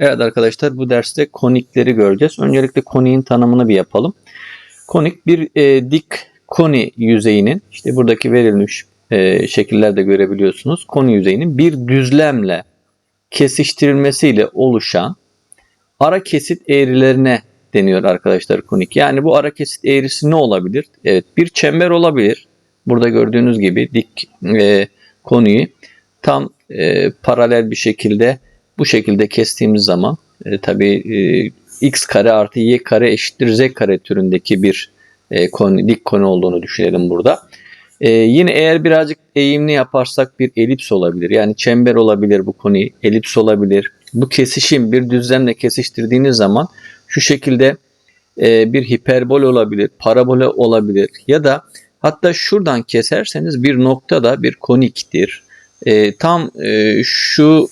Evet arkadaşlar bu derste konikleri göreceğiz. Öncelikle koniğin tanımını bir yapalım. Konik bir e, dik koni yüzeyinin işte buradaki verilmiş e, şekillerde görebiliyorsunuz. Koni yüzeyinin bir düzlemle kesiştirilmesiyle oluşan ara kesit eğrilerine deniyor arkadaşlar konik. Yani bu ara kesit eğrisi ne olabilir? Evet bir çember olabilir. Burada gördüğünüz gibi dik e, konuyu tam e, paralel bir şekilde bu şekilde kestiğimiz zaman e, tabii e, x kare artı y kare eşittir z kare türündeki bir e, konu, dik konu olduğunu düşünelim burada. E, yine eğer birazcık eğimli yaparsak bir elips olabilir. Yani çember olabilir bu konu, elips olabilir. Bu kesişim bir düzlemle kesiştirdiğiniz zaman şu şekilde e, bir hiperbol olabilir, parabole olabilir ya da hatta şuradan keserseniz bir noktada bir koniktir. E, tam e, şu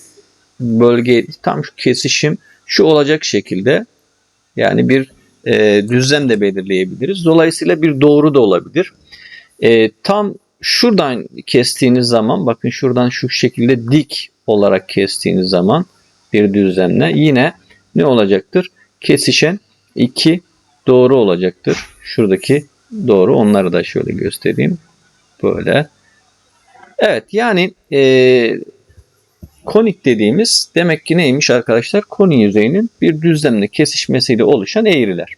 bölge, tam şu kesişim şu olacak şekilde yani bir e, düzlem de belirleyebiliriz. Dolayısıyla bir doğru da olabilir. E, tam şuradan kestiğiniz zaman bakın şuradan şu şekilde dik olarak kestiğiniz zaman bir düzlemle yine ne olacaktır? Kesişen iki doğru olacaktır. Şuradaki doğru onları da şöyle göstereyim. Böyle. Evet yani e, konik dediğimiz demek ki neymiş arkadaşlar? Koni yüzeyinin bir düzlemle kesişmesiyle oluşan eğriler.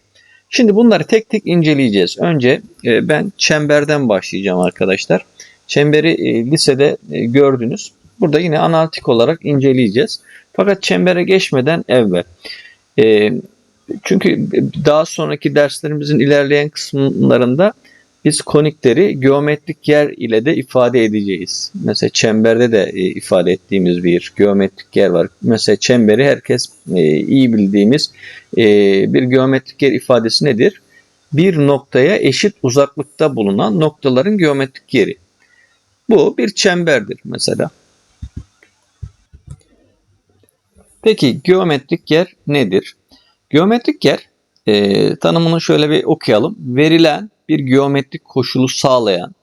Şimdi bunları tek tek inceleyeceğiz. Önce e, ben çemberden başlayacağım arkadaşlar. Çemberi e, lisede e, gördünüz. Burada yine analitik olarak inceleyeceğiz. Fakat çembere geçmeden evvel çünkü daha sonraki derslerimizin ilerleyen kısımlarında biz konikleri geometrik yer ile de ifade edeceğiz. Mesela çemberde de e, ifade ettiğimiz bir geometrik yer var. Mesela çemberi herkes e, iyi bildiğimiz e, bir geometrik yer ifadesi nedir? Bir noktaya eşit uzaklıkta bulunan noktaların geometrik yeri. Bu bir çemberdir mesela. Peki geometrik yer nedir? Geometrik yer e, tanımını şöyle bir okuyalım. Verilen bir geometrik koşulu sağlayan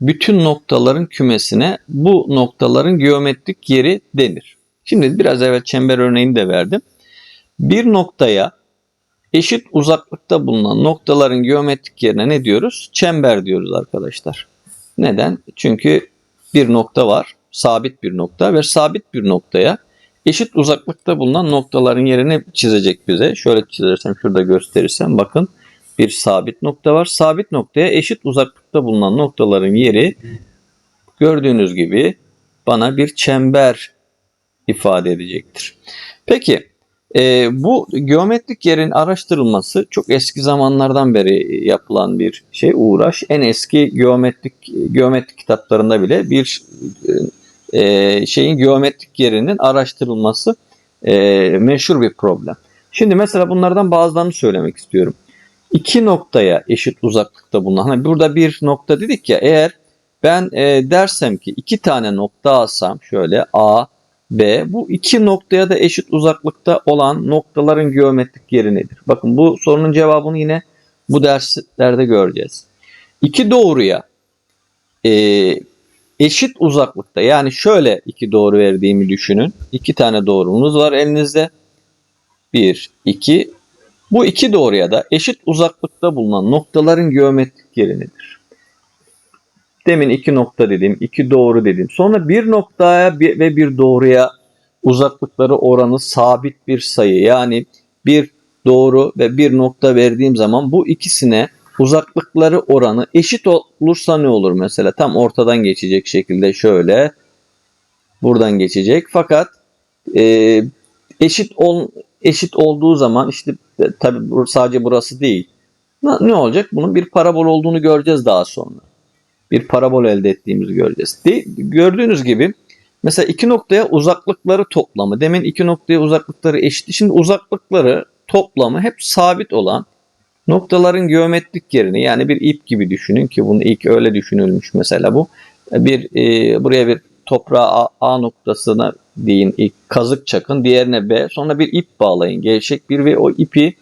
bütün noktaların kümesine bu noktaların geometrik yeri denir. Şimdi biraz evvel çember örneğini de verdim. Bir noktaya eşit uzaklıkta bulunan noktaların geometrik yerine ne diyoruz? Çember diyoruz arkadaşlar. Neden? Çünkü bir nokta var, sabit bir nokta ve sabit bir noktaya eşit uzaklıkta bulunan noktaların yerini çizecek bize. Şöyle çizersem şurada gösterirsem bakın bir sabit nokta var. Sabit noktaya eşit uzaklıkta bulunan noktaların yeri gördüğünüz gibi bana bir çember ifade edecektir. Peki e, bu geometrik yerin araştırılması çok eski zamanlardan beri yapılan bir şey uğraş. En eski geometrik geometrik kitaplarında bile bir e, şeyin geometrik yerinin araştırılması e, meşhur bir problem. Şimdi mesela bunlardan bazılarını söylemek istiyorum. İki noktaya eşit uzaklıkta bulunan, hani burada bir nokta dedik ya eğer ben e, dersem ki iki tane nokta alsam şöyle A, B bu iki noktaya da eşit uzaklıkta olan noktaların geometrik yeri nedir? Bakın bu sorunun cevabını yine bu derslerde göreceğiz. İki doğruya e, eşit uzaklıkta yani şöyle iki doğru verdiğimi düşünün. İki tane doğrumuz var elinizde. Bir, iki. Bu iki doğruya da eşit uzaklıkta bulunan noktaların geometrik yeri nedir? Demin iki nokta dedim, iki doğru dedim. Sonra bir noktaya ve bir doğruya uzaklıkları oranı sabit bir sayı. Yani bir doğru ve bir nokta verdiğim zaman bu ikisine uzaklıkları oranı eşit olursa ne olur mesela? Tam ortadan geçecek şekilde şöyle buradan geçecek. Fakat e, eşit ol, eşit olduğu zaman işte tabi sadece burası değil. Ne olacak? Bunun bir parabol olduğunu göreceğiz daha sonra. Bir parabol elde ettiğimizi göreceğiz. De, gördüğünüz gibi mesela iki noktaya uzaklıkları toplamı. Demin iki noktaya uzaklıkları eşit. Şimdi uzaklıkları toplamı hep sabit olan noktaların geometrik yerini yani bir ip gibi düşünün ki bunu ilk öyle düşünülmüş mesela bu. Bir e, buraya bir toprağa A, A noktasına deyin ilk kazık çakın diğerine B sonra bir ip bağlayın gevşek bir ve o ipi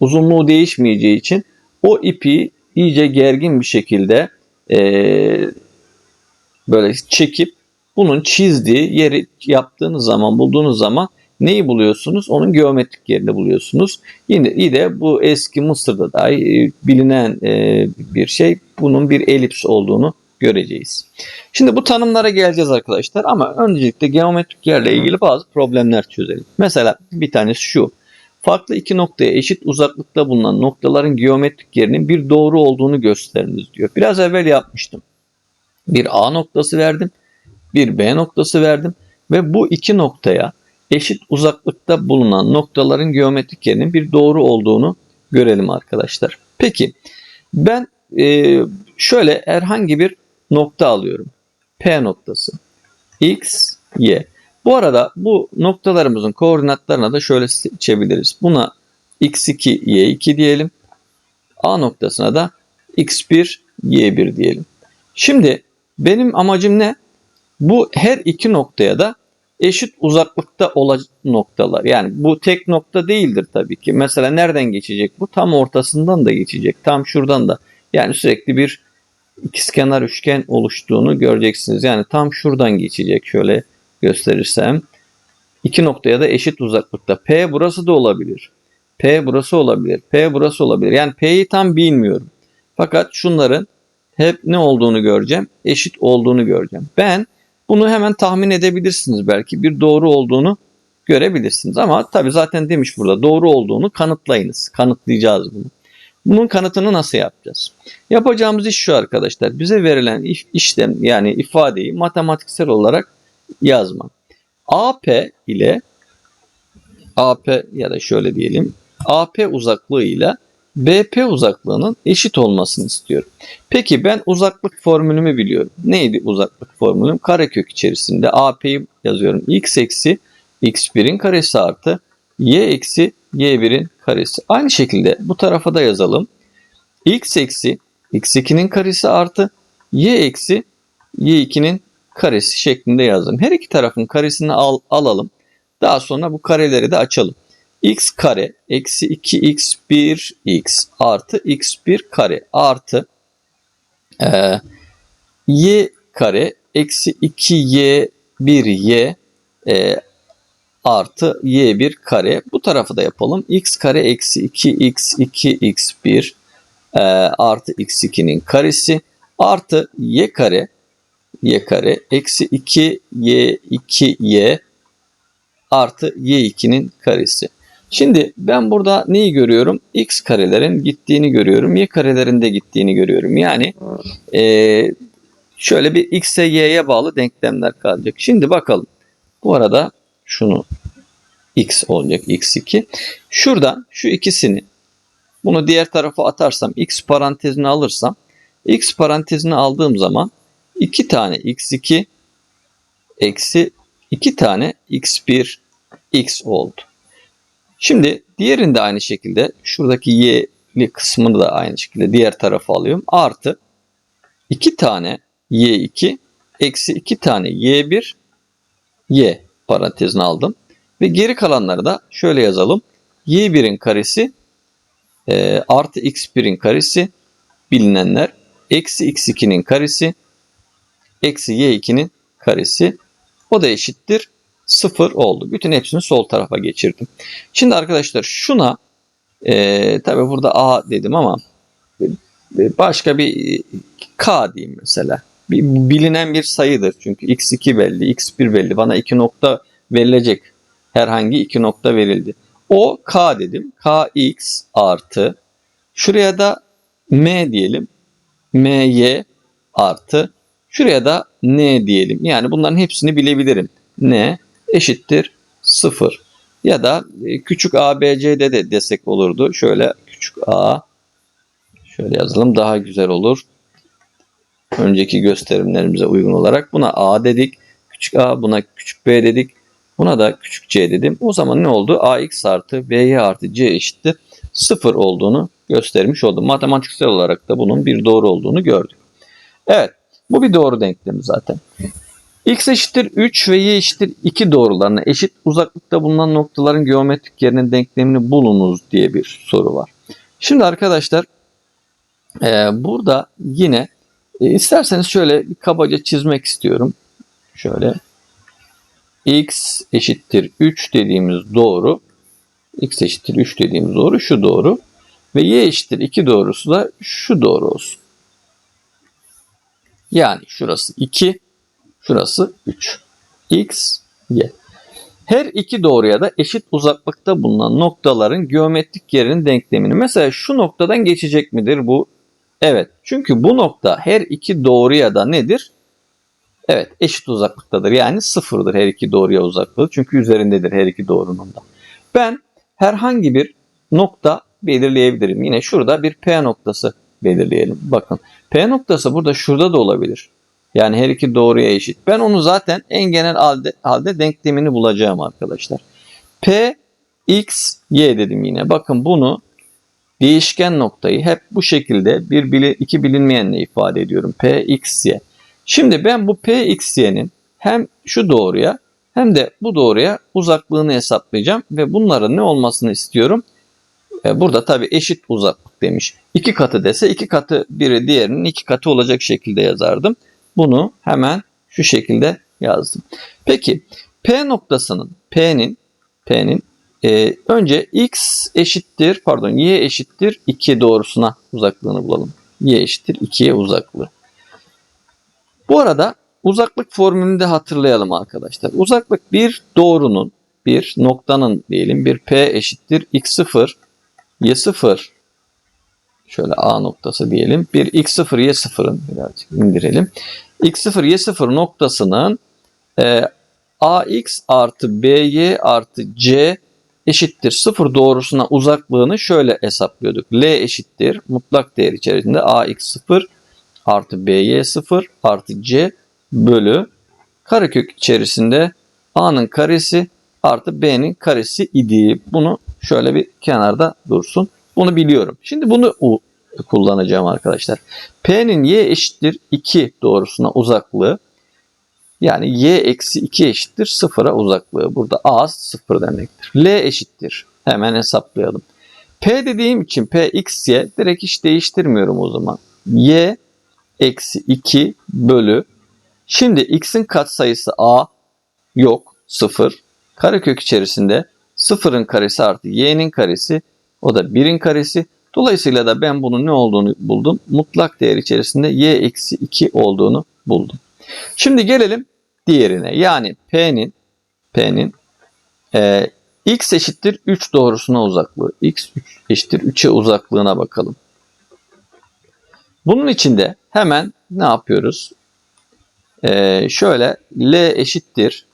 uzunluğu değişmeyeceği için o ipi iyice gergin bir şekilde e, böyle çekip bunun çizdiği yeri yaptığınız zaman bulduğunuz zaman neyi buluyorsunuz? Onun geometrik yerini buluyorsunuz. Yine iyi de bu eski Mısır'da dahi e, bilinen e, bir şey. Bunun bir elips olduğunu göreceğiz. Şimdi bu tanımlara geleceğiz arkadaşlar ama öncelikle geometrik yerle ilgili bazı problemler çözelim. Mesela bir tanesi şu. Farklı iki noktaya eşit uzaklıkta bulunan noktaların geometrik yerinin bir doğru olduğunu gösteriniz diyor. Biraz evvel yapmıştım. Bir A noktası verdim, bir B noktası verdim ve bu iki noktaya eşit uzaklıkta bulunan noktaların geometrik yerinin bir doğru olduğunu görelim arkadaşlar. Peki ben e, şöyle herhangi bir nokta alıyorum. P noktası. X, Y. Bu arada bu noktalarımızın koordinatlarına da şöyle seçebiliriz. Buna x2, y2 diyelim. A noktasına da x1, y1 diyelim. Şimdi benim amacım ne? Bu her iki noktaya da eşit uzaklıkta olacak noktalar. Yani bu tek nokta değildir tabii ki. Mesela nereden geçecek bu? Tam ortasından da geçecek. Tam şuradan da. Yani sürekli bir ikizkenar üçgen oluştuğunu göreceksiniz. Yani tam şuradan geçecek. Şöyle gösterirsem. iki noktaya da eşit uzaklıkta. P burası da olabilir. P burası olabilir. P burası olabilir. Yani P'yi tam bilmiyorum. Fakat şunların hep ne olduğunu göreceğim. Eşit olduğunu göreceğim. Ben bunu hemen tahmin edebilirsiniz belki. Bir doğru olduğunu görebilirsiniz. Ama tabi zaten demiş burada doğru olduğunu kanıtlayınız. Kanıtlayacağız bunu. Bunun kanıtını nasıl yapacağız? Yapacağımız iş şu arkadaşlar. Bize verilen işlem yani ifadeyi matematiksel olarak yazma. AP ile AP ya da şöyle diyelim AP uzaklığı ile BP uzaklığının eşit olmasını istiyorum. Peki ben uzaklık formülümü biliyorum. Neydi uzaklık formülüm? Karekök içerisinde AP'yi yazıyorum. X eksi X1'in karesi artı Y eksi Y1'in karesi. Aynı şekilde bu tarafa da yazalım. X eksi X2'nin karesi artı Y eksi Y2'nin karesi şeklinde yazdım. Her iki tarafın karesini al, alalım. Daha sonra bu kareleri de açalım. x kare eksi 2x 1x artı x1 kare artı e, y kare eksi 2y 1y e, artı y1 kare. Bu tarafı da yapalım. x kare eksi 2x 2x1 e, artı x2'nin karesi artı y kare y kare eksi 2 y 2 y artı y2'nin karesi. Şimdi ben burada neyi görüyorum? X karelerin gittiğini görüyorum. Y karelerin de gittiğini görüyorum. Yani e, şöyle bir X'e Y'ye bağlı denklemler kalacak. Şimdi bakalım. Bu arada şunu X olacak X2. Şuradan şu ikisini bunu diğer tarafa atarsam X parantezini alırsam X parantezini aldığım zaman 2 tane x2 eksi 2 tane x1 x oldu. Şimdi diğerinde aynı şekilde şuradaki y'li kısmını da aynı şekilde diğer tarafa alıyorum. Artı 2 tane y2 eksi 2 tane y1 y parantezini aldım. Ve geri kalanları da şöyle yazalım. y1'in karesi e, artı x1'in karesi bilinenler eksi x2'nin karesi eksi y2'nin karesi. O da eşittir 0 oldu. Bütün hepsini sol tarafa geçirdim. Şimdi arkadaşlar şuna e, tabi burada a dedim ama e, başka bir k diyeyim mesela. Bilinen bir sayıdır. Çünkü x2 belli, x1 belli. Bana iki nokta verilecek. Herhangi iki nokta verildi. O k dedim. kx artı. Şuraya da m diyelim. my artı Şuraya da n diyelim. Yani bunların hepsini bilebilirim. n eşittir 0. Ya da e, küçük a, b, c'de de desek olurdu. Şöyle küçük a şöyle yazalım daha güzel olur. Önceki gösterimlerimize uygun olarak buna a dedik. Küçük a buna küçük b dedik. Buna da küçük c dedim. O zaman ne oldu? ax artı by artı c eşittir 0 olduğunu göstermiş oldum. Matematiksel olarak da bunun bir doğru olduğunu gördük. Evet. Bu bir doğru denklemi zaten. X eşittir 3 ve Y eşittir 2 doğrularına eşit uzaklıkta bulunan noktaların geometrik yerinin denklemini bulunuz diye bir soru var. Şimdi arkadaşlar e, burada yine e, isterseniz şöyle kabaca çizmek istiyorum. Şöyle x eşittir 3 dediğimiz doğru x eşittir 3 dediğimiz doğru şu doğru ve y eşittir 2 doğrusu da şu doğru olsun. Yani şurası 2, şurası 3. x, y. Her iki doğruya da eşit uzaklıkta bulunan noktaların geometrik yerinin denklemini. Mesela şu noktadan geçecek midir bu? Evet. Çünkü bu nokta her iki doğruya da nedir? Evet eşit uzaklıktadır. Yani sıfırdır her iki doğruya uzaklığı. Çünkü üzerindedir her iki doğrunun da. Ben herhangi bir nokta belirleyebilirim. Yine şurada bir P noktası belirleyelim. Bakın P noktası burada şurada da olabilir. Yani her iki doğruya eşit. Ben onu zaten en genel halde, halde denklemini bulacağım arkadaşlar. P, X, Y dedim yine. Bakın bunu değişken noktayı hep bu şekilde bir bili, iki bilinmeyenle ifade ediyorum. P, X, Y. Şimdi ben bu P, X, Y'nin hem şu doğruya hem de bu doğruya uzaklığını hesaplayacağım ve bunların ne olmasını istiyorum? E, Burada tabi eşit uzaklık demiş. İki katı dese iki katı biri diğerinin iki katı olacak şekilde yazardım. Bunu hemen şu şekilde yazdım. Peki P noktasının P'nin P'nin e, önce x eşittir pardon y eşittir 2 doğrusuna uzaklığını bulalım. y eşittir 2'ye uzaklığı. Bu arada uzaklık formülünü de hatırlayalım arkadaşlar. Uzaklık bir doğrunun bir noktanın diyelim bir P eşittir x0 y0 şöyle A noktası diyelim. Bir x0 y0'ın birazcık indirelim. x0 y0 noktasının e, ax artı by artı c eşittir 0 doğrusuna uzaklığını şöyle hesaplıyorduk. L eşittir mutlak değer içerisinde ax0 artı by0 artı c bölü karekök içerisinde a'nın karesi artı b'nin karesi idi. Bunu şöyle bir kenarda dursun. Bunu biliyorum. Şimdi bunu kullanacağım arkadaşlar. P'nin y eşittir 2 doğrusuna uzaklığı yani y eksi 2 eşittir 0'a uzaklığı. Burada a 0 demektir. L eşittir. Hemen hesaplayalım. P dediğim için P x y direkt hiç değiştirmiyorum o zaman. y eksi 2 bölü. Şimdi x'in katsayısı a yok 0. Karekök içerisinde 0'ın karesi artı y'nin karesi o da 1'in karesi. Dolayısıyla da ben bunun ne olduğunu buldum. Mutlak değer içerisinde y eksi 2 olduğunu buldum. Şimdi gelelim diğerine. Yani P'nin P'nin e, x eşittir 3 doğrusuna uzaklığı. x 3 eşittir 3'e uzaklığına bakalım. Bunun içinde hemen ne yapıyoruz? E, şöyle L eşittir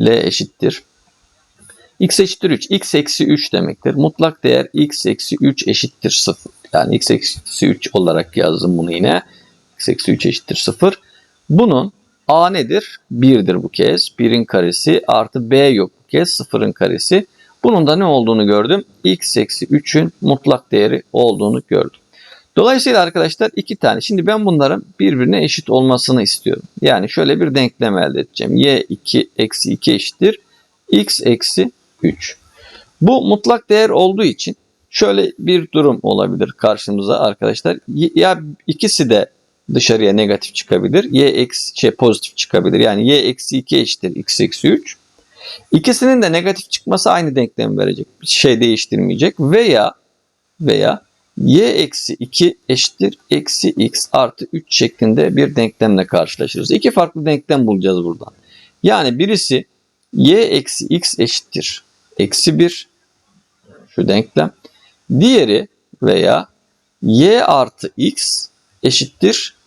L eşittir x eşittir 3. x eksi 3 demektir. Mutlak değer x eksi 3 eşittir 0. Yani x eksi 3 olarak yazdım bunu yine. x eksi 3 eşittir 0. Bunun a nedir? 1'dir bu kez. 1'in karesi artı b yok bu kez. 0'ın karesi. Bunun da ne olduğunu gördüm. x eksi 3'ün mutlak değeri olduğunu gördüm. Dolayısıyla arkadaşlar iki tane. Şimdi ben bunların birbirine eşit olmasını istiyorum. Yani şöyle bir denklem elde edeceğim. y2 eksi 2 eşittir. x eksi 3. Bu mutlak değer olduğu için şöyle bir durum olabilir karşımıza arkadaşlar. Y- Ya ikisi de dışarıya negatif çıkabilir. Y eksi şey pozitif çıkabilir. Yani y eksi 2 eşittir x eksi 3. İkisinin de negatif çıkması aynı denklemi verecek. Bir şey değiştirmeyecek. Veya veya y eksi 2 eşittir eksi x artı 3 şeklinde bir denklemle karşılaşırız. İki farklı denklem bulacağız buradan. Yani birisi y eksi x eşittir eksi 1 şu denklem. Diğeri veya y artı x eşittir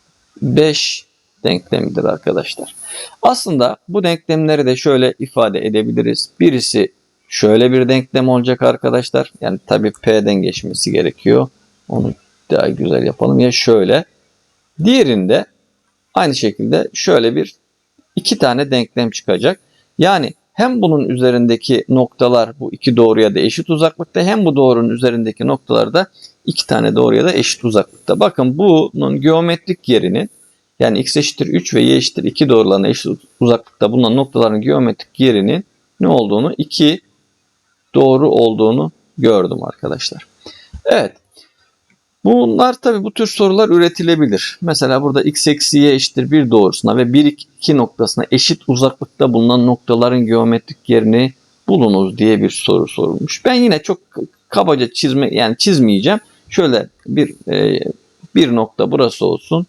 5 denklemidir arkadaşlar. Aslında bu denklemleri de şöyle ifade edebiliriz. Birisi şöyle bir denklem olacak arkadaşlar. Yani tabii P'den geçmesi gerekiyor. Onu daha güzel yapalım. Ya şöyle. Diğerinde aynı şekilde şöyle bir iki tane denklem çıkacak. Yani hem bunun üzerindeki noktalar bu iki doğruya da eşit uzaklıkta hem bu doğrunun üzerindeki noktalar da iki tane doğruya da eşit uzaklıkta. Bakın bunun geometrik yerinin yani x eşittir 3 ve y eşittir 2 doğrularına eşit uzaklıkta bulunan noktaların geometrik yerinin ne olduğunu 2 doğru olduğunu gördüm arkadaşlar. Evet. Bunlar tabi bu tür sorular üretilebilir. Mesela burada x eksi y eşittir 1 doğrusuna ve 1 2 noktasına eşit uzaklıkta bulunan noktaların geometrik yerini bulunuz diye bir soru sorulmuş. Ben yine çok kabaca çizme yani çizmeyeceğim. Şöyle bir e, bir nokta burası olsun.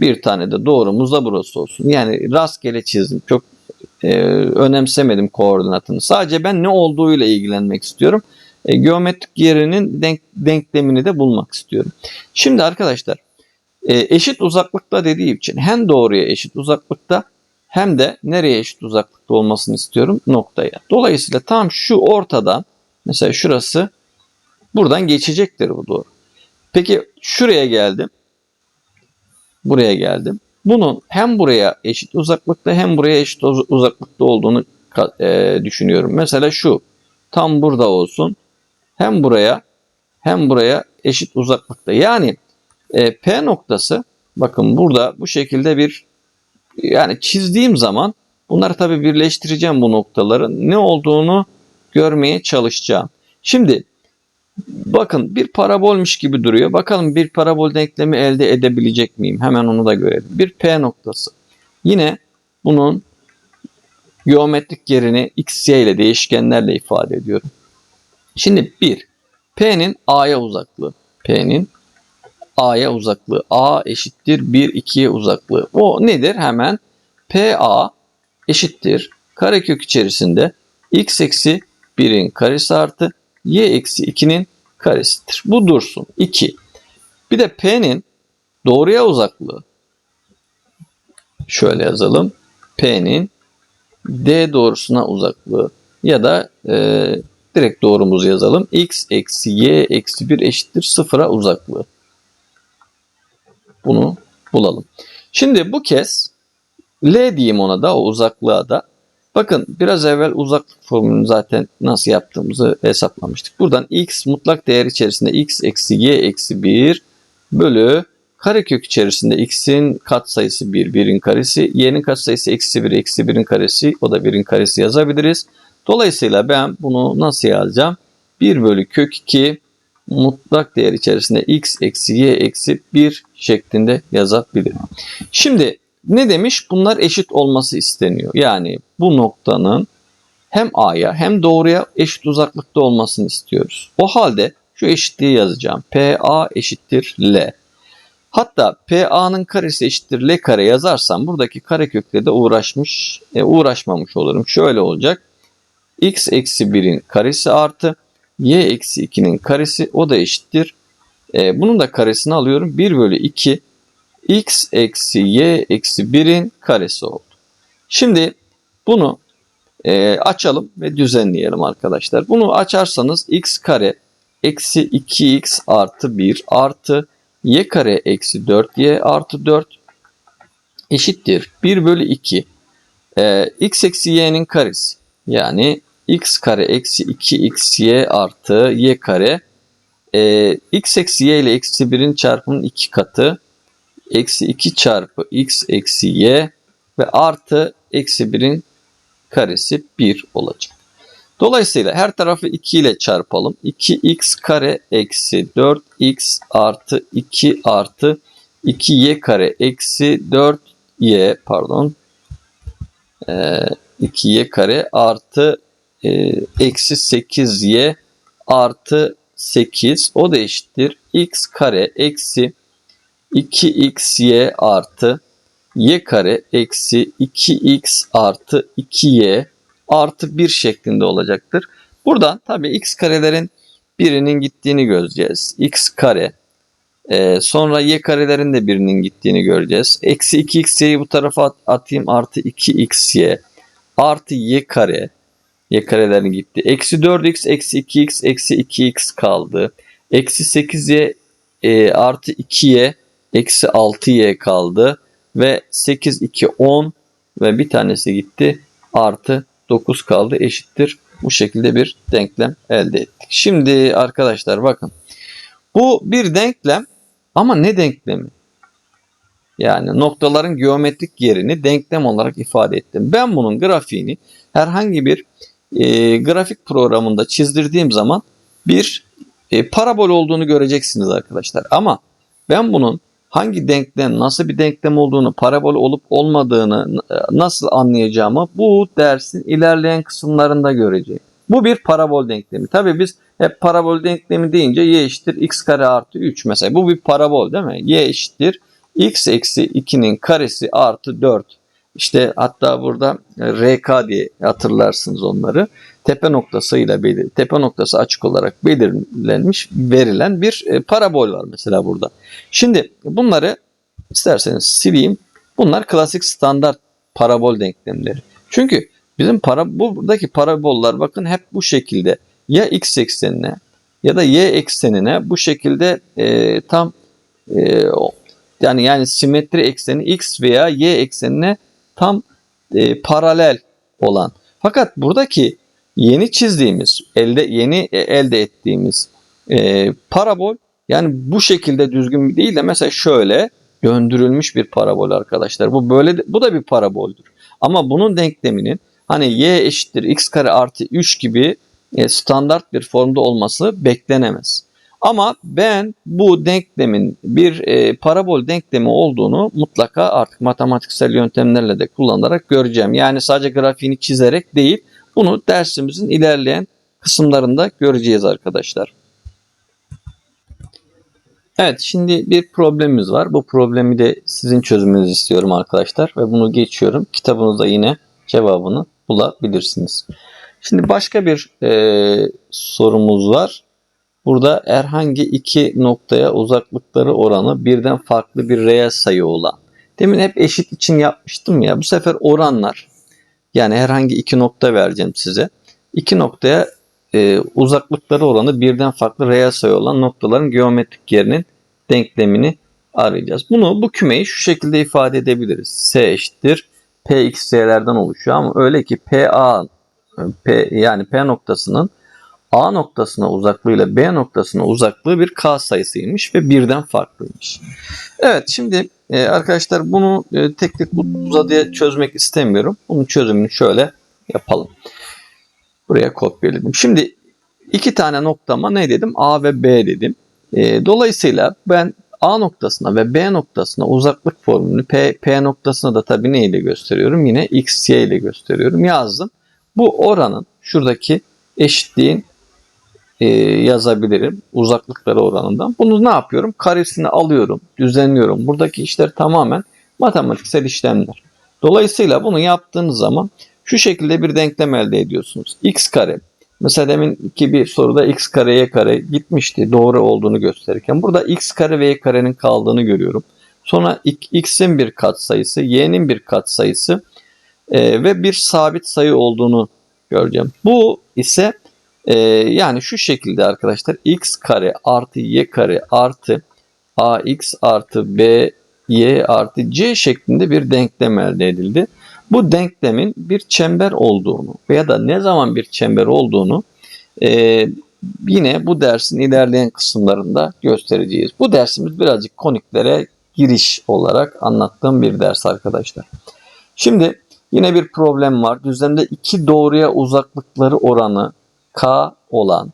Bir tane de doğrumuz da burası olsun. Yani rastgele çizdim. Çok e, önemsemedim koordinatını. Sadece ben ne olduğuyla ilgilenmek istiyorum. E, geometrik yerinin denk, denklemini de bulmak istiyorum. Şimdi arkadaşlar e, eşit uzaklıkta dediği için hem doğruya eşit uzaklıkta hem de nereye eşit uzaklıkta olmasını istiyorum noktaya. Dolayısıyla tam şu ortadan mesela şurası buradan geçecektir bu doğru. Peki şuraya geldim. Buraya geldim. Bunun hem buraya eşit uzaklıkta hem buraya eşit uz- uzaklıkta olduğunu e, düşünüyorum. Mesela şu tam burada olsun. Hem buraya hem buraya eşit uzaklıkta. Yani e, P noktası bakın burada bu şekilde bir yani çizdiğim zaman bunları tabii birleştireceğim bu noktaların ne olduğunu görmeye çalışacağım. Şimdi bakın bir parabolmüş gibi duruyor. Bakalım bir parabol denklemi elde edebilecek miyim? Hemen onu da görelim. Bir P noktası. Yine bunun geometrik yerini x, y ile değişkenlerle ifade ediyorum. Şimdi bir P'nin A'ya uzaklığı. P'nin A'ya uzaklığı. A eşittir 1, 2'ye uzaklığı. O nedir? Hemen PA eşittir. Karekök içerisinde x eksi 1'in karesi artı y eksi 2'nin karesidir. Bu dursun. 2. Bir de P'nin doğruya uzaklığı. Şöyle yazalım. P'nin D doğrusuna uzaklığı ya da e, direkt doğrumuzu yazalım. x eksi y eksi 1 eşittir sıfıra uzaklığı. Bunu bulalım. Şimdi bu kez L diyeyim ona da o uzaklığa da. Bakın biraz evvel uzaklık formülünü zaten nasıl yaptığımızı hesaplamıştık. Buradan x mutlak değer içerisinde x eksi y eksi 1 bölü karekök içerisinde x'in katsayısı 1, 1'in karesi, y'nin katsayısı eksi 1, eksi 1'in karesi, o da 1'in karesi yazabiliriz. Dolayısıyla ben bunu nasıl yazacağım? 1 bölü kök 2 mutlak değer içerisinde x eksi y eksi 1 şeklinde yazabilirim. Şimdi ne demiş? Bunlar eşit olması isteniyor. Yani bu noktanın hem A'ya hem doğruya eşit uzaklıkta olmasını istiyoruz. O halde şu eşitliği yazacağım. PA eşittir L. Hatta PA'nın karesi eşittir L kare yazarsam buradaki karekökle de uğraşmış, e, uğraşmamış olurum. Şöyle olacak. x eksi 1'in karesi artı y eksi 2'nin karesi o da eşittir. E, bunun da karesini alıyorum. 1 bölü 2 x eksi y eksi 1'in karesi oldu. Şimdi bunu e, açalım ve düzenleyelim arkadaşlar. Bunu açarsanız x kare eksi 2x artı 1 artı y kare eksi 4y artı 4 eşittir. 1 bölü 2 e, x eksi y'nin karesi. Yani x kare eksi 2xy artı y kare. E, x eksi y ile eksi 1'in çarpımının 2 katı eksi 2 çarpı x eksi y ve artı eksi 1'in karesi 1 olacak. Dolayısıyla her tarafı 2 ile çarpalım. 2x kare eksi 4x artı 2 artı 2y kare eksi 4y pardon ee, 2y kare artı e, eksi 8y artı 8 o da eşittir x kare eksi 2xy artı y kare eksi 2x artı 2y artı 1 şeklinde olacaktır. Buradan tabi x karelerin birinin gittiğini göreceğiz. x kare e, sonra y karelerin de birinin gittiğini göreceğiz. Eksi 2xy'yi bu tarafa at- atayım artı 2xy artı y kare y karelerin gitti. Eksi 4x eksi 2x eksi 2x kaldı. Eksi 8y e, artı 2y eksi 6y kaldı. Ve 8, 2, 10 ve bir tanesi gitti. Artı 9 kaldı eşittir. Bu şekilde bir denklem elde ettik. Şimdi arkadaşlar bakın. Bu bir denklem ama ne denklemi? Yani noktaların geometrik yerini denklem olarak ifade ettim. Ben bunun grafiğini herhangi bir e, grafik programında çizdirdiğim zaman bir e, parabol olduğunu göreceksiniz arkadaşlar. Ama ben bunun hangi denklem, nasıl bir denklem olduğunu, parabol olup olmadığını e, nasıl anlayacağımı bu dersin ilerleyen kısımlarında göreceğim. Bu bir parabol denklemi. Tabii biz hep parabol denklemi deyince y eşittir x kare artı 3 mesela. Bu bir parabol değil mi? y eşittir x eksi 2'nin karesi artı 4. İşte hatta burada e, RK diye hatırlarsınız onları. Tepe noktasıyla belir, tepe noktası açık olarak belirlenmiş, verilen bir e, parabol var mesela burada. Şimdi bunları isterseniz sileyim. Bunlar klasik standart parabol denklemleri. Çünkü bizim para buradaki parabollar bakın hep bu şekilde ya x eksenine ya da y eksenine bu şekilde e, tam e, yani yani simetri ekseni x veya y eksenine tam e, paralel olan. Fakat buradaki yeni çizdiğimiz, elde yeni e, elde ettiğimiz e, parabol yani bu şekilde düzgün değil de mesela şöyle döndürülmüş bir parabol arkadaşlar. Bu böyle bu da bir paraboldür. Ama bunun denkleminin hani y eşittir x kare artı 3 gibi e, standart bir formda olması beklenemez. Ama ben bu denklemin bir e, parabol denklemi olduğunu mutlaka artık matematiksel yöntemlerle de kullanarak göreceğim. Yani sadece grafiğini çizerek değil, bunu dersimizin ilerleyen kısımlarında göreceğiz arkadaşlar. Evet, şimdi bir problemimiz var. Bu problemi de sizin çözümünüzü istiyorum arkadaşlar ve bunu geçiyorum. Kitabınızda yine cevabını bulabilirsiniz. Şimdi başka bir e, sorumuz var. Burada herhangi iki noktaya uzaklıkları oranı birden farklı bir reel sayı olan. Demin hep eşit için yapmıştım ya. Bu sefer oranlar yani herhangi iki nokta vereceğim size. İki noktaya e, uzaklıkları oranı birden farklı reel sayı olan noktaların geometrik yerinin denklemini arayacağız. Bunu bu kümeyi şu şekilde ifade edebiliriz. S eşittir Px'lerden oluşuyor ama öyle ki PA P, yani P noktasının A noktasına uzaklığıyla B noktasına uzaklığı bir K sayısıymış ve birden farklıymış. Evet şimdi e, arkadaşlar bunu e, tek tek uzadıya çözmek istemiyorum. Bunun çözümünü şöyle yapalım. Buraya kopyaladım. Şimdi iki tane noktama ne dedim? A ve B dedim. E, dolayısıyla ben A noktasına ve B noktasına uzaklık formülünü P, P noktasına da tabii ne ile gösteriyorum? Yine X, Y ile gösteriyorum. Yazdım. Bu oranın şuradaki eşitliğin e, yazabilirim uzaklıkları oranından. Bunu ne yapıyorum? Karesini alıyorum, düzenliyorum. Buradaki işler tamamen matematiksel işlemler. Dolayısıyla bunu yaptığınız zaman şu şekilde bir denklem elde ediyorsunuz. x kare. Mesela deminki bir soruda x kare y kare gitmişti doğru olduğunu gösterirken. Burada x kare ve y karenin kaldığını görüyorum. Sonra x'in bir katsayısı, y'nin bir katsayısı e, ve bir sabit sayı olduğunu göreceğim. Bu ise ee, yani şu şekilde arkadaşlar x kare artı y kare artı ax artı b y artı c şeklinde bir denklem elde edildi. Bu denklemin bir çember olduğunu veya da ne zaman bir çember olduğunu e, yine bu dersin ilerleyen kısımlarında göstereceğiz. Bu dersimiz birazcık koniklere giriş olarak anlattığım bir ders arkadaşlar. Şimdi yine bir problem var. Düzlemde iki doğruya uzaklıkları oranı K olan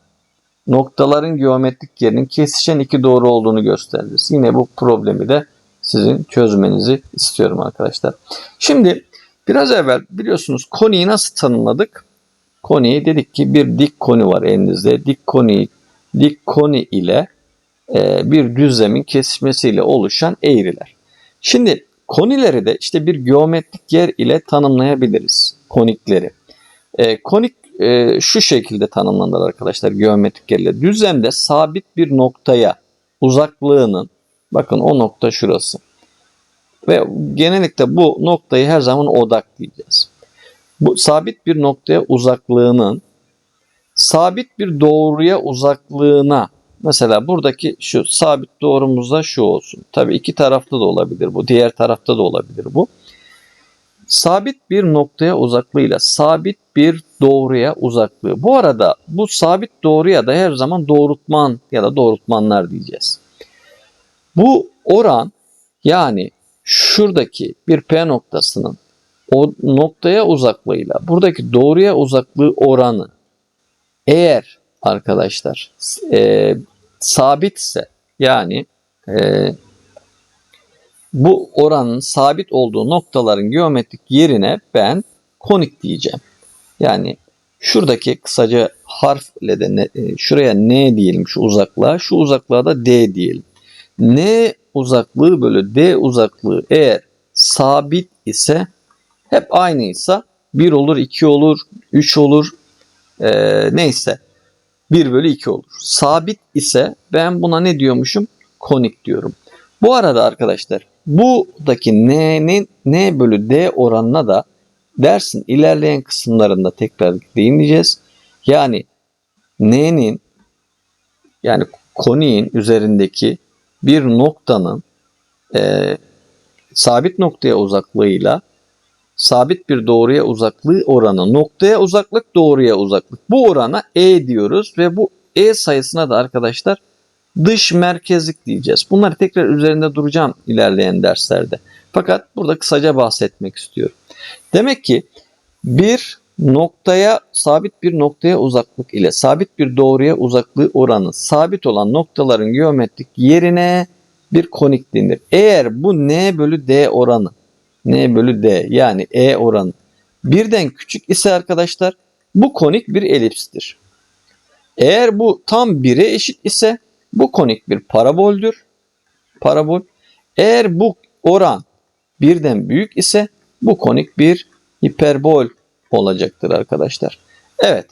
noktaların geometrik yerinin kesişen iki doğru olduğunu gösterir. Yine bu problemi de sizin çözmenizi istiyorum arkadaşlar. Şimdi biraz evvel biliyorsunuz koniyi nasıl tanımladık? Koniyi dedik ki bir dik koni var elinizde. Dik koni, dik koni ile e, bir düzlemin kesişmesiyle oluşan eğriler. Şimdi konileri de işte bir geometrik yer ile tanımlayabiliriz. Konikleri. E, konik e, şu şekilde tanımlanır arkadaşlar geometrik yerle. Düzlemde sabit bir noktaya uzaklığının bakın o nokta şurası. Ve genellikle bu noktayı her zaman odak diyeceğiz. Bu sabit bir noktaya uzaklığının sabit bir doğruya uzaklığına mesela buradaki şu sabit doğrumuzda şu olsun. Tabii iki tarafta da olabilir bu. Diğer tarafta da olabilir bu sabit bir noktaya uzaklığıyla sabit bir doğruya uzaklığı. Bu arada bu sabit doğruya da her zaman doğrultman ya da doğrultmanlar diyeceğiz. Bu oran yani şuradaki bir P noktasının o noktaya uzaklığıyla buradaki doğruya uzaklığı oranı eğer arkadaşlar e, sabitse yani e, bu oranın sabit olduğu noktaların geometrik yerine ben konik diyeceğim. Yani şuradaki kısaca harfle de ne- e, şuraya n diyelim şu uzaklığa, şu uzaklığa da d diyelim. N uzaklığı bölü d uzaklığı eğer sabit ise hep aynıysa 1 olur, 2 olur, 3 olur, e, neyse 1 bölü 2 olur. Sabit ise ben buna ne diyormuşum? Konik diyorum. Bu arada arkadaşlar buradaki n'nin n bölü d oranına da dersin ilerleyen kısımlarında tekrar değineceğiz. Yani n'nin yani koniğin üzerindeki bir noktanın e, sabit noktaya uzaklığıyla sabit bir doğruya uzaklığı oranı noktaya uzaklık doğruya uzaklık. Bu orana e diyoruz ve bu e sayısına da arkadaşlar dış merkezlik diyeceğiz. Bunları tekrar üzerinde duracağım ilerleyen derslerde. Fakat burada kısaca bahsetmek istiyorum. Demek ki bir noktaya sabit bir noktaya uzaklık ile sabit bir doğruya uzaklığı oranı sabit olan noktaların geometrik yerine bir konik denir. Eğer bu n bölü d oranı n bölü d yani e oranı birden küçük ise arkadaşlar bu konik bir elipstir. Eğer bu tam 1'e eşit ise bu konik bir paraboldür. Parabol. Eğer bu oran birden büyük ise bu konik bir hiperbol olacaktır arkadaşlar. Evet.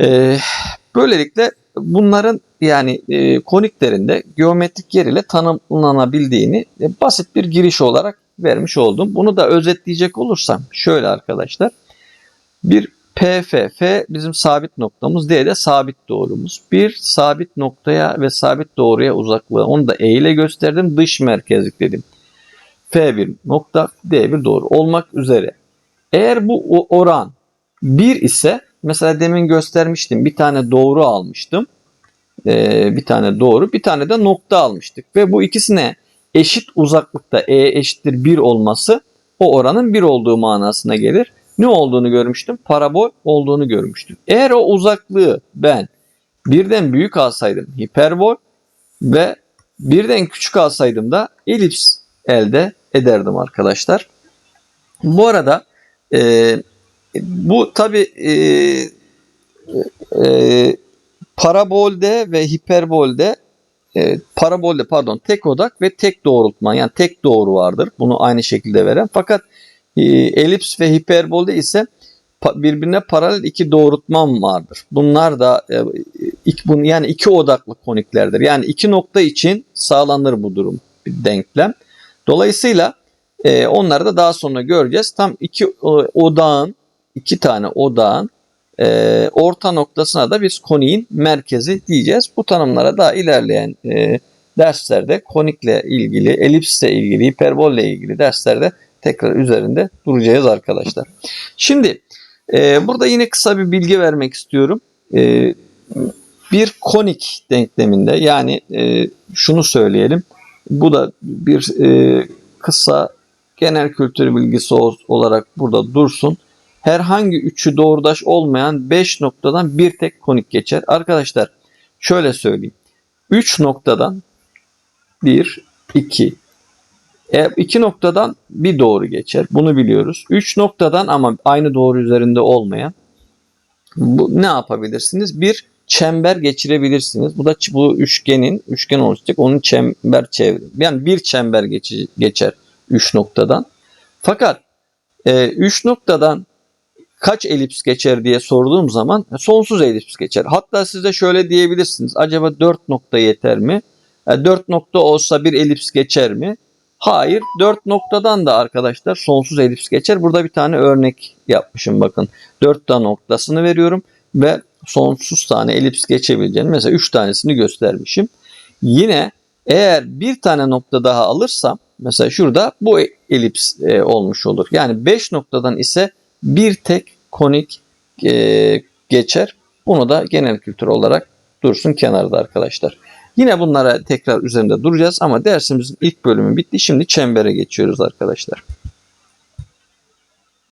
Ee, böylelikle bunların yani e, koniklerinde geometrik yer ile tanımlanabildiğini e, basit bir giriş olarak vermiş oldum. Bunu da özetleyecek olursam şöyle arkadaşlar. Bir PF, F bizim sabit noktamız, D de sabit doğrumuz. Bir sabit noktaya ve sabit doğruya uzaklığı. Onu da E ile gösterdim. Dış merkezlik dedim. F bir nokta, D bir doğru olmak üzere. Eğer bu oran 1 ise mesela demin göstermiştim. Bir tane doğru almıştım. Ee, bir tane doğru, bir tane de nokta almıştık. Ve bu ikisine eşit uzaklıkta E eşittir 1 olması o oranın 1 olduğu manasına gelir. Ne olduğunu görmüştüm? Parabol olduğunu görmüştüm. Eğer o uzaklığı ben birden büyük alsaydım hiperbol ve birden küçük alsaydım da elips elde ederdim arkadaşlar. Bu arada e, bu tabi e, e, parabolde ve hiperbolde e, parabolde pardon tek odak ve tek doğrultma yani tek doğru vardır. Bunu aynı şekilde veren. Fakat elips ve hiperbolde ise birbirine paralel iki doğrultmam vardır. Bunlar da e, yani iki odaklı koniklerdir. Yani iki nokta için sağlanır bu durum bir denklem. Dolayısıyla e, onları da daha sonra göreceğiz. Tam iki e, odağın iki tane odağın orta noktasına da biz koniğin merkezi diyeceğiz. Bu tanımlara daha ilerleyen derslerde konikle ilgili, elipsle ilgili, hiperbolle ilgili derslerde tekrar üzerinde duracağız arkadaşlar. Şimdi e, burada yine kısa bir bilgi vermek istiyorum. E, bir konik denkleminde yani e, şunu söyleyelim. Bu da bir e, kısa genel kültür bilgisi ol- olarak burada dursun herhangi üçü doğrudaş olmayan 5 noktadan bir tek konik geçer. Arkadaşlar şöyle söyleyeyim. 3 noktadan 1, 2, e, iki noktadan bir doğru geçer. Bunu biliyoruz. 3 noktadan ama aynı doğru üzerinde olmayan bu, ne yapabilirsiniz? Bir çember geçirebilirsiniz. Bu da bu üçgenin üçgen oluşacak. Onun çember çevre. Yani bir çember geçi- geçer 3 noktadan. Fakat 3 noktadan kaç elips geçer diye sorduğum zaman sonsuz elips geçer. Hatta size şöyle diyebilirsiniz. Acaba 4 nokta yeter mi? 4 nokta olsa bir elips geçer mi? Hayır. 4 noktadan da arkadaşlar sonsuz elips geçer. Burada bir tane örnek yapmışım bakın. 4 tane noktasını veriyorum ve sonsuz tane elips geçebileceğini mesela 3 tanesini göstermişim. Yine eğer bir tane nokta daha alırsam mesela şurada bu elips e, olmuş olur. Yani 5 noktadan ise bir tek konik e, geçer. Bunu da genel kültür olarak dursun kenarda arkadaşlar. Yine bunlara tekrar üzerinde duracağız ama dersimizin ilk bölümü bitti. Şimdi çembere geçiyoruz arkadaşlar.